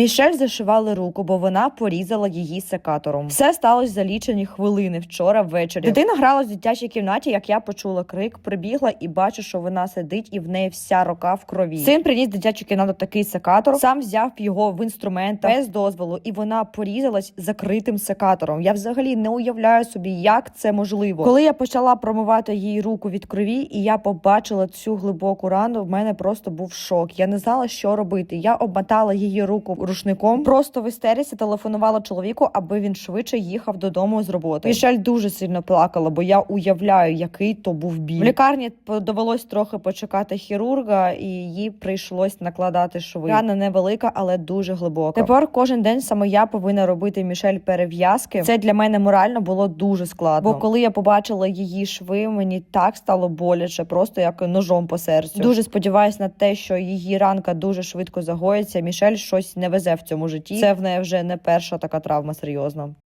Мішель зашивали руку, бо вона порізала її секатором. Все сталося за лічені хвилини вчора ввечері. Дитина грала в дитячій кімнаті, як я почула крик, прибігла і бачу, що вона сидить, і в неї вся рука в крові. Син приніс дитячу кімнату такий секатор, сам взяв його в інструмент без дозволу, і вона порізалась закритим секатором. Я взагалі не уявляю собі, як це можливо. Коли я почала промивати їй руку від крові, і я побачила цю глибоку рану, в мене просто був шок. Я не знала, що робити. Я обмотала її руку рушником, просто в істеріці телефонувала чоловіку, аби він швидше їхав додому з роботи. Мішель дуже сильно плакала, бо я уявляю, який то був біль. В лікарні довелось трохи почекати хірурга, і їй прийшлось накладати шви. Рана невелика, але дуже глибока. Тепер кожен день саме я повинна робити Мішель перев'язки. Це для мене морально було дуже складно. Бо коли я побачила її шви, мені так стало боляче, просто як ножом по серцю. Дуже сподіваюся на те, що її ранка дуже швидко загоїться. Мішель щось не везе в цьому житті. Це в неї вже не перша така травма серйозна.